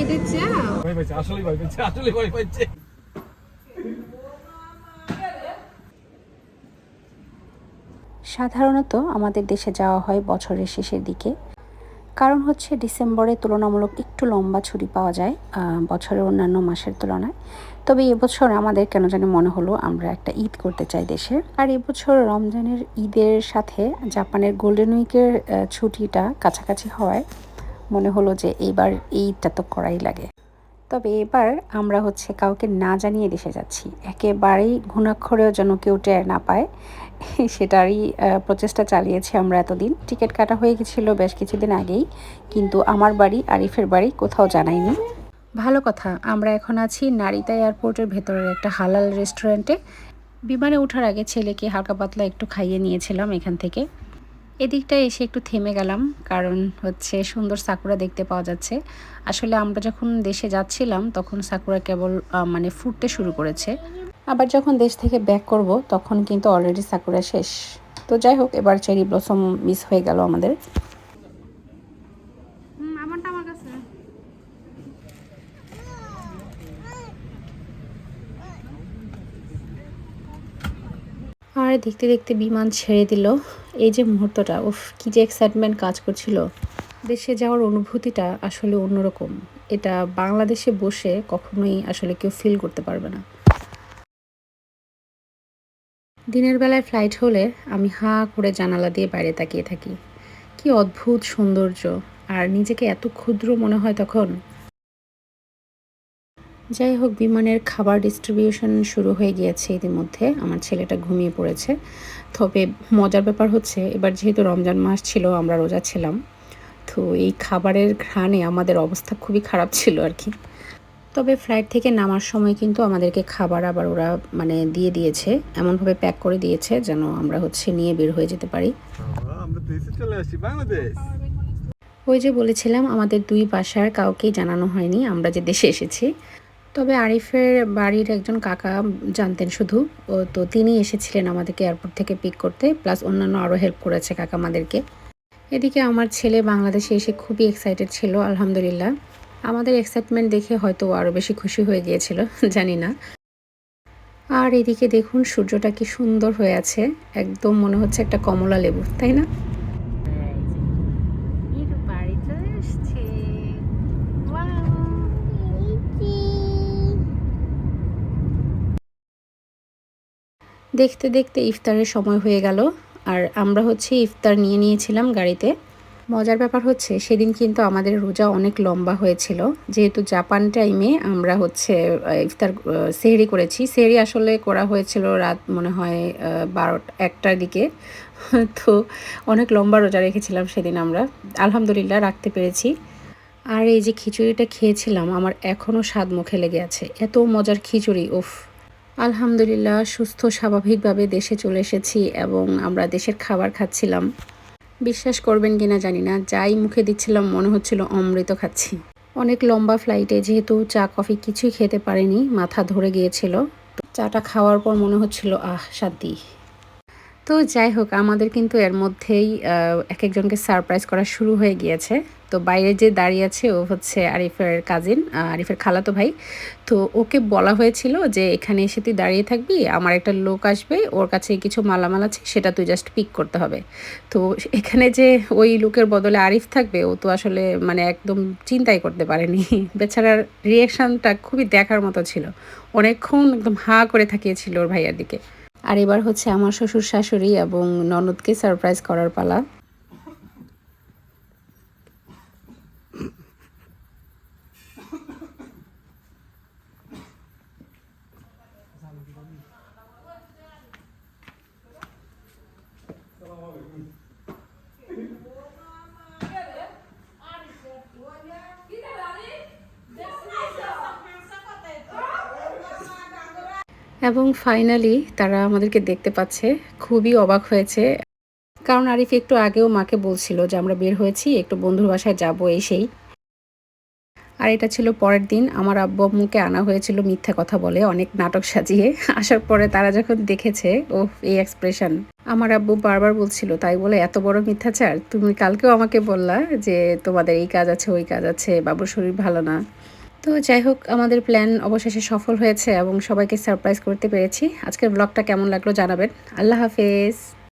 খেতে চাও? ভয় পাইছে আসলে ভয় পাইছে আসলে ভয় পাইছে। সাধারণত আমাদের দেশে যাওয়া হয় বছরের শেষের দিকে। কারণ হচ্ছে ডিসেম্বরে তুলনামূলক একটু লম্বা ছুটি পাওয়া যায় আহ, বছরের অন্যান্য মাসের তুলনায়। তবে এবছর আমাদের কেন জানি মনে হলো আমরা একটা ঈদ করতে চাই দেশে আর এবছর রমজানের ঈদের সাথে জাপানের গোল্ডেন উইকের ছুটিটা কাছাকাছি হওয়ায় মনে হলো যে এইবার এই ঈদটা তো করাই লাগে। তবে এবার আমরা হচ্ছে কাউকে না জানিয়ে দেশে যাচ্ছি। একেবারেই ঘুণাক্ষরেও যেন কেউ টের না পায়। সেটারই প্রচেষ্টা চালিয়েছি আমরা এতদিন। টিকিট কাটা হয়ে গেছিল বেশ কিছুদিন আগেই। কিন্তু আমার বাড়ি, আরিফের বাড়ি কোথাও জানাইনি। ভালো কথা, আমরা এখন আছি নারিতা এয়ারপোর্টের ভেতরের একটা হালাল রেস্টুরেন্টে। বিমানে ওঠার আগে ছেলেকে হালকা পাতলা একটু খাইয়ে নিয়েছিলাম এখান থেকে। এদিকটায় এসে একটু থেমে গেলাম কারণ হচ্ছে সুন্দর সাকুরা দেখতে পাওয়া যাচ্ছে। আসলে আমরা যখন দেশে যাচ্ছিলাম তখন সাকুরা কেবল মানে ফুটতে শুরু করেছে। আবার যখন দেশ থেকে ব্যাক করব তখন কিন্তু অলরেডি সাকুরা শেষ। তো যাই হোক এবার চেরি ব্লসম মিস হয়ে গেল আমাদের। আর দেখতে দেখতে বিমান ছেড়ে দিল। এই যে মুহূর্তটা, উফ, কি যে এক্সাইটমেন্ট কাজ করছিল। দেশে যাওয়ার অনুভূতিটা আসলে অন্যরকম। এটা বাংলাদেশে বসে কখনোই আসলে কেউ ফিল করতে পারবে না। দিনের বেলায় ফ্লাইট হলে আমি হা করে জানালা দিয়ে বাইরে তাকিয়ে থাকি। কি অদ্ভুত সৌন্দর্য, আর নিজেকে এত ক্ষুদ্র মনে হয় তখন। যাই হোক, বিমানের খাবার ডিস্ট্রিবিউশন শুরু হয়ে গিয়েছে ইতিমধ্যে। আমার ছেলেটা ঘুমিয়ে পড়েছে। তবে মজার ব্যাপার হচ্ছে এবার যেহেতু রমজান মাস ছিল আমরা রোজা ছিলাম তো এই খাবারের ঘ্রাণে আমাদের অবস্থা খুবই খারাপ ছিল আর কি। তবে ফ্লাইট থেকে নামার সময় কিন্তু আমাদেরকে খাবার আবার ওরা মানে দিয়ে দিয়েছে এমনভাবে প্যাক করে দিয়েছে যেন আমরা হচ্ছে নিয়ে বের হয়ে যেতে পারি। ওই যে বলেছিলাম আমাদের দুই বাসার কাউকেই জানানো হয়নি আমরা যে দেশে এসেছি। তবে আরিফের বাড়ির একজন কাকা জানতেন শুধু। ও তো তিনি এসেছিলেন আমাদেরকে এয়ারপোর্ট থেকে পিক করতে প্লাস অন্যান্য আরও হেল্প করেছে কাকা আমাদেরকে। এদিকে আমার ছেলে বাংলাদেশে এসে খুবই এক্সাইটেড ছিল, আলহামদুলিল্লাহ। আমাদের এক্সাইটমেন্ট দেখে হয়তো আরও বেশি খুশি হয়ে গিয়েছিল, জানি না। আর এদিকে দেখুন, সূর্যটা কি সুন্দর হয়ে আছে। একদম মনে হচ্ছে একটা কমলা লেবু, তাই না? বাড়ি দেখতে দেখতে ইফতারের সময় হয়ে গেল আর আমরা হচ্ছে ইফতার নিয়ে নিয়েছিলাম গাড়িতে। মজার ব্যাপার হচ্ছে সেদিন কিন্তু আমাদের রোজা অনেক লম্বা হয়েছিল। যেহেতু জাপান টাইমে আমরা হচ্ছে ইফতার সেহরি করেছি। সেহরি আসলে করা হয়েছিল রাত মনে হয় বারোটা, একটার দিকে। তো অনেক লম্বা রোজা রেখেছিলাম সেদিন আমরা। আলহামদুলিল্লাহ রাখতে পেরেছি। আর এই যে খিচুড়িটা খেয়েছিলাম, আমার এখনও স্বাদ মুখে লেগে আছে। এত মজার খিচুড়ি, উফ। আলহামদুলিল্লাহ, সুস্থ, স্বাভাবিকভাবে দেশে চলে এসেছি এবং আমরা দেশের খাবার খাচ্ছিলাম। বিশ্বাস করবেন কিনা জানি না, যাই মুখে দিচ্ছিলাম মনে হচ্ছিল অমৃত খাচ্ছি। অনেক লম্বা ফ্লাইটে যেহেতু চা, কফি কিছুই খেতে পারিনি, মাথা ধরে গিয়েছিল। চাটা খাওয়ার পর মনে হচ্ছিল, আহ শান্তি তো যাই হোক, আমাদের কিন্তু এর মধ্যেই এক একজনকে সারপ্রাইজ করা শুরু হয়ে গিয়েছে। তো বাইরে যে দাঁড়িয়ে আছে ও হচ্ছে আরিফের কাজিন আরিফের খালাতো ভাই। তো ওকে বলা হয়েছিল যে, এখানে এসে তুই দাঁড়িয়ে থাকবি, আমার একটা লোক আসবে, ওর কাছে কিছু মালামাল আছে, সেটা তুই জাস্ট পিক করতে হবে। তো এখানে যে ওই লোকের বদলে আরিফ থাকবে, ও তো আসলে মানে একদম চিন্তাই করতে পারেনি। বেচারার রিয়েকশানটা খুবই দেখার মতো ছিল। অনেকক্ষণ একদম হাঁ করে থাকিয়েছিল ওর ভাইয়ার দিকে। আর এবার হচ্ছে আমার শ্বশুর শাশুড়ি এবং ননদকে সারপ্রাইজ করার পালা। এবং ফাইনালি তারা আমাদেরকে দেখতে পাচ্ছে। খুবই অবাক হয়েছে। কারণ আরিফ একটু আগেও মাকে বলছিল যে, আমরা বের হয়েছি, একটু বন্ধুর বাসায় যাব এই সেই আর এটা ছিল পরের দিন। আমার আব্বু আম্মুকে আনা হয়েছিল মিথ্যা কথা বলে, অনেক নাটক সাজিয়ে। আসার পরে তারা যখন দেখেছে ও এই এক্সপ্রেশন আমার আব্বু বারবার বলছিল, তাই বলে এত বড় মিথ্যাচার? তুমি কালকেও আমাকে বললা যে, তোমাদের এই কাজ আছে, ওই কাজ আছে, বাবুর শরীর ভালো না। তো যাই হোক, আমাদের প্ল্যান অবশেষে সফল হয়েছে এবং সবাইকে সারপ্রাইজ করতে পেরেছি। আজকের ব্লগটা কেমন লাগল জানাবেন। আল্লাহ হাফেজ।